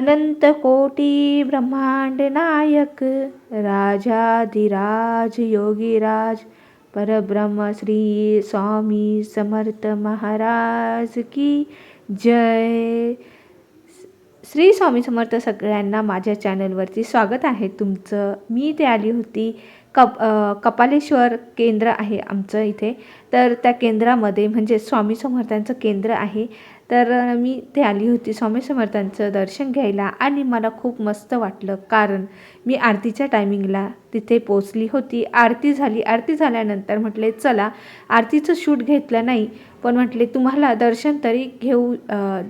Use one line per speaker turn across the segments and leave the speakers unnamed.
अनंत कोटी ब्रह्मांड नायक राजाधिराज योगीराज परब्रह्म श्री स्वामी समर्थ महाराज की जय. श्री स्वामी समर्थ सगळ्यांना माझ्या चॅनलवरती स्वागत आहे. तुमचं मी ते आली होती. कप कपालेश्वर केंद्र आहे आमचं इथे. तर त्या केंद्रामध्ये म्हणजे स्वामी समर्थांचं केंद्र आहे. तर मी ते आली होती स्वामी समर्थांचं दर्शन घ्यायला आणि मला खूप मस्त वाटलं. कारण मी आरतीच्या टायमिंगला तिथे पोचली होती. आरती झाली. आरती झाल्यानंतर म्हटले चला आरतीचं शूट घेतलं नाही पण म्हटले तुम्हाला दर्शन तरी घेऊ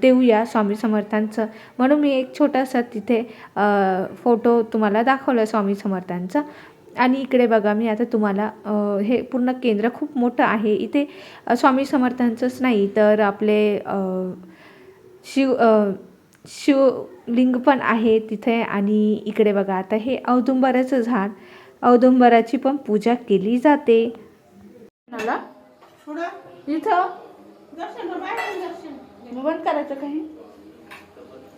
देऊया स्वामी समर्थांचं. म्हणून मी एक छोटासा तिथे फोटो तुम्हाला दाखवला स्वामी समर्थांचा. आणि इकडे बघा मी आता तुम्हाला हे पूर्ण केंद्र खूप मोठं आहे. इथे स्वामी समर्थांचंच नाही तर आपले शिव शिवलिंग पण आहे तिथे. आणि इकडे बघा आता हे औदुंबराचं झाड औदुंबराची पण पूजा केली जाते. इथं? बंद करायचं काही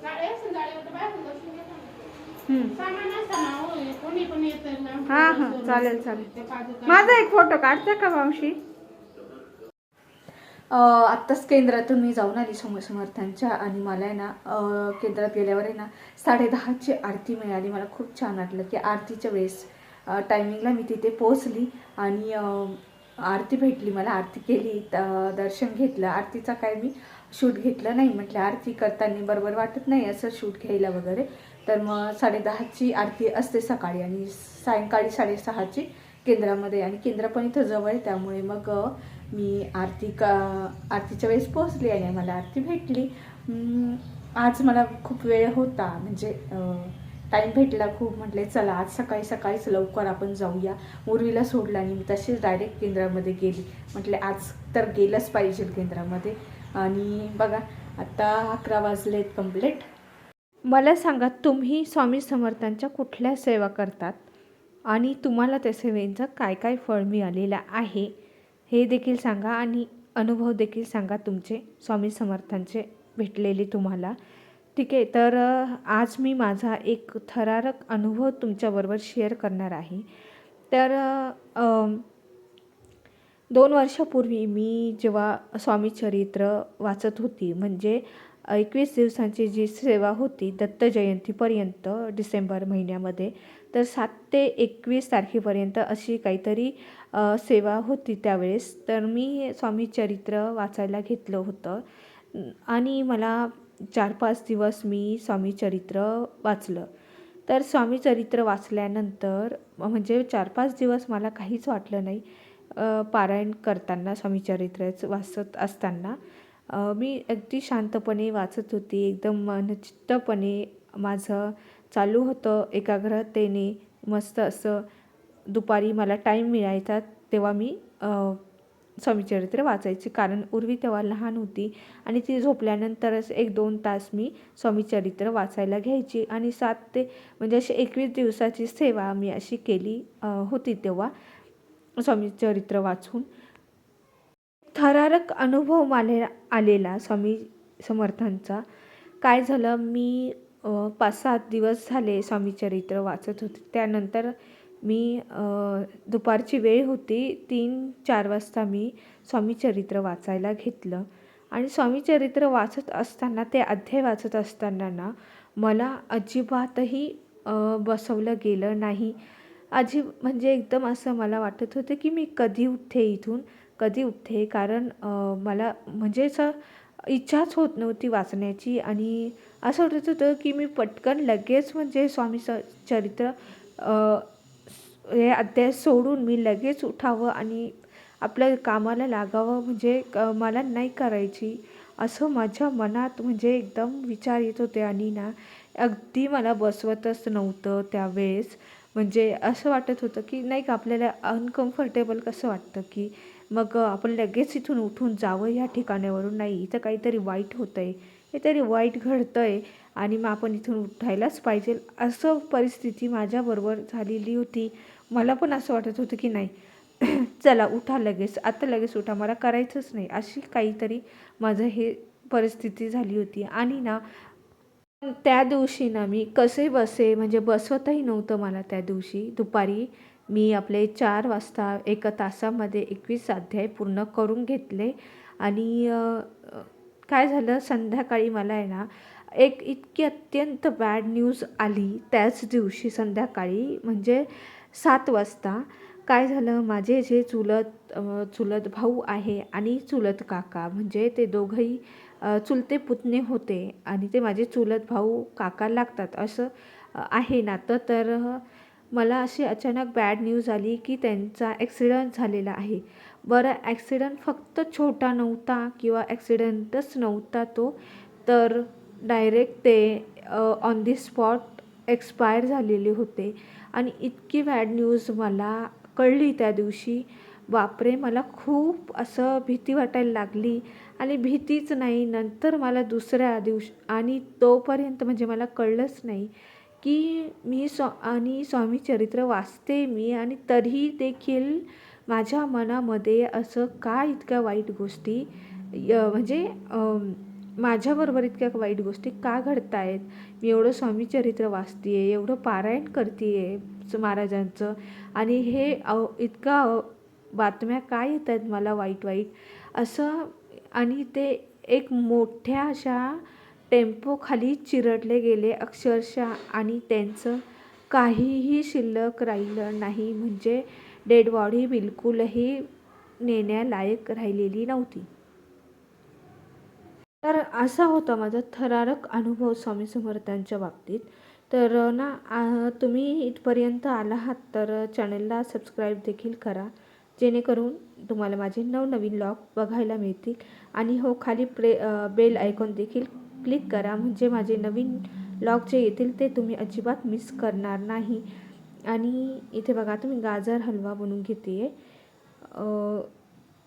गाडी असेल गाडीवर तर बाहेरून दर्शन घेतो ना.
हम्म.
सामान असताना होय, कोणी पण येतं ना.
हा हा. चालेल चालेल. माझा एक फोटो काढता का मावशी? आत्ताच केंद्रातून मी जाऊन आली स्वामी समर्थांच्या आणि मला आहे ना केंद्रात गेल्यावर आहे ना साडे दहाची आरती मिळाली. मला खूप छान वाटलं की आरतीच्या वेळेस टायमिंगला मी तिथे पोचली आणि आरती भेटली मला. आरती केली दर्शन घेतलं. आरतीचा काय मी शूट घेतलं नाही म्हटलं आरती करताना बरोबर वाटत नाही असं शूट घ्यायला वगैरे. तर मग साडेदहाची आरती असते सकाळी आणि सायंकाळी साडेसहाची केंद्रामध्ये आणि केंद्र पण इथं जवळ आहे त्यामुळे मग मी आरती का आरतीच्या वेळेस पोहोचली आणि मला आरती भेटली. आज मला खूप वेळ होता म्हणजे टाईम भेटला खूप म्हटले चला आज सकाळी सकाळीच लवकर आपण जाऊया. उर्वीला सोडला आणि मी तशीच डायरेक्ट केंद्रामध्ये गेली. म्हटले आज तर गेलंच पाहिजे केंद्रामध्ये. आणि बघा आता अकरा वाजलेत कंप्लीट मला सांगा तुम्ही स्वामी समर्थांच्या कुठल्या सेवा करतात? आणि तुम्हाला त्या सेवेचं काय काय फळ मिळालेलं आहे? हे देखील सांगा आणि अनुभव देखील सांगा तुमचे स्वामी समर्थांचे भेटलेले तुम्हाला. ठीक आहे तर आज मी माझा एक थरारक अनुभव तुमच्याबरोबर शेअर करणार आहे. तर दोन वर्षापूर्वी मी जेव्हा स्वामी चरित्र वाचत होती म्हणजे एकवीस दिवसांची जी सेवा होती दत्त जयंतीपर्यंत डिसेंबर महिन्यामध्ये तर सात ते एकवीस तारखेपर्यंत अशी काहीतरी सेवा होती त्यावेळेस. तर मी स्वामी चरित्र वाचायला घेतलं होतं. आणि मला चार पाच दिवस मी स्वामी चरित्र वाचलं. तर स्वामी चरित्र वाचल्यानंतर म्हणजे चार पाच दिवस मला काहीच वाटलं नाही. पारायण करताना स्वामी वाचत असताना मी अगदी शांतपणे वाचत होती. एकदम मनचित्तपणे माझं चालू होतं एकाग्रतेने. मस्त असं दुपारी मला टाईम मिळायचा तेव्हा मी अ, स्वामी चरित्र वाचायची. कारण उर्वी तेव्हा लहान होती आणि ती झोपल्यानंतरच एक दोन तास मी स्वामी चरित्र वाचायला घ्यायची. आणि सात ते म्हणजे अशी एकवीस दिवसाची सेवा मी अशी केली होती तेव्हा. स्वामी चरित्र वाचून थरारक अनुभव माले आलेला स्वामी समर्थांचा. काय झालं? मी पाच सात दिवस झाले स्वामी चरित्र वाचत होते. त्यानंतर मी दुपारची वेळ होती. तीन चार वाजता मी स्वामी चरित्र वाचायला घेतलं. आणि स्वामी चरित्र वाचत असताना ते अध्याय वाचत असताना ना मला अजिबातही बसवलं गेलं नाही. आजी म्हणजे एकदम असं मला वाटत होतं की मी कधी उठते इथून कधी उठते. कारण मला म्हणजे असं इच्छाच होत नव्हती वाचण्याची आणि असं वाटत होतं की मी पटकन लगेच म्हणजे स्वामी स चरित्र हे अध्याय सोडून मी लगेच उठावं आणि आपल्या कामाला लागावं म्हणजे क मला नाही करायची असं माझ्या मनात म्हणजे एकदम विचार येत होते. आणि ना अगदी मला बसवतच नव्हतं त्यावेळेस. म्हणजे असं वाटत होतं की नाही का आपल्याला अनकम्फर्टेबल कसं वाटतं की मग आपण लगेच इथून उठून जावं या ठिकाणावरून? नाही इथं काहीतरी वाईट होतं आहे काहीतरी वाईट घडतं आहे आणि मग आपण इथून उठायलाच पाहिजे. असं परिस्थिती माझ्याबरोबर झालेली होती. मला पण असं वाटत होतं की नाही चला उठा लगेच आता लगेच उठा मला करायचंच नाही अशी काहीतरी माझं हे परिस्थिती झाली होती. आणि ना त्या दिवशी ना मी कसे बसे म्हणजे बसवतही नव्हतं मला त्या दिवशी. दुपारी मी आपले चार वाजता एका तासामध्ये एकवीस अध्याय पूर्ण करून घेतले. आणि काय झालं? संध्याकाळी मला आहे ना एक इतकी अत्यंत बॅड न्यूज आली त्याच दिवशी संध्याकाळी म्हणजे सात वाजता. काय झालं? माझे जे चुलत चुलत भाऊ आहे आणि चुलत काका म्हणजे ते दोघंही चुलते पुतणे होते आणि ते माझे चुलत भाऊ काका लागतात असं आहे नातं. तर मला अशी अचानक बॅड न्यूज आली की त्यांचा ॲक्सिडंट झालेला आहे. बरं ॲक्सिडंट फक्त छोटा नव्हता किंवा ॲक्सिडंटच नव्हता तो तर डायरेक्ट ते ऑन दी स्पॉट एक्सपायर झालेले होते. आणि इतकी बॅड न्यूज मला कळली त्या दिवशी. बापरे मला खूप असं भीती वाटायला लागली. आणि भीतीच नाही. नंतर मला दुसऱ्या दिवशी आणि तोपर्यंत म्हणजे मला कळलंच नाही की मी स्वा आणि स्वामी चरित्र वाचते मी आणि तरीही देखील माझ्या मनामध्ये असं का इतक्या वाईट गोष्टी य- म्हणजे माझ्याबरोबर इतक्या वाईट गोष्टी का घडत आहेत मी एवढं स्वामी चरित्र वाचते आहे एवढं पारायण करते आहे महाराजांचं आणि हे अव इतका बातम्या काय येत आहेत मला वाईट वाईट? असं आणि ते एक मोठ्या अशा टेम्पोखाली चिरडले गेले अक्षरशः आणि त्यांचं काहीही शिल्लक राहिलं नाही. म्हणजे डेड बॉडी बिलकुलही नेण्यालायक राहिलेली नव्हती. तर असा होता माझा थरारक अनुभव स्वामी समर्थांच्या बाबतीत. तर ना तुम्ही इथपर्यंत आला आहात तर चॅनलला सबस्क्राईब देखील करा. जेणेकरून तुम्हाला माझे नवनवीन लॉग बघायला मिळतील. आणि हो खाली प्रे बेल आयकॉन देखील क्लिक करा. म्हणजे माझे नवीन लॉग जे येतील ते तुम्ही अजिबात मिस करणार नाही. आणि इथे बघा तुम्ही गाजर हलवा बनवून घेते आहे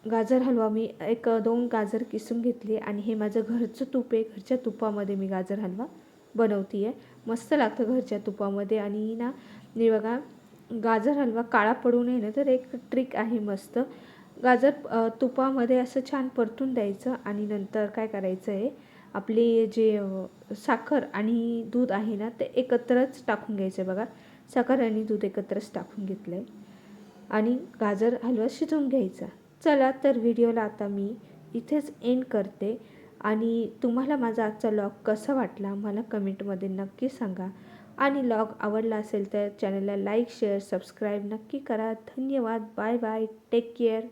गाजर हलवा मी एक दोन गाजर किसून घेतले आणि हे माझं घरचं तूप आहे. घरच्या तुपामध्ये मी गाजर हलवा बनवते आहे मस्त लागतं घरच्या तुपामध्ये. आणि ना मी बघा गाजर हलवा काळा पडू नये ना तर एक ट्रिक आहे मस्त. गाजर तुपामध्ये असं छान परतून द्यायचं आणि नंतर काय करायचं आहे आपली जे साखर आणि दूध आहे ना ते एकत्रच टाकून घ्यायचं आहे बघा. साखर आणि दूध एकत्रच टाकून घेतलं आहे आणि गाजर हलवा शिजवून घ्यायचा. चला तर व्हिडिओला आता मी इथेच एंड करते. आणि तुम्हाला माझा आजचा लॉग कसा वाटला मला कमेंटमध्ये नक्की सांगा. आणि लॉग आवडला असेल तर चॅनलला लाईक शेअर सबस्क्राईब नक्की करा. धन्यवाद. Bye bye. Take care.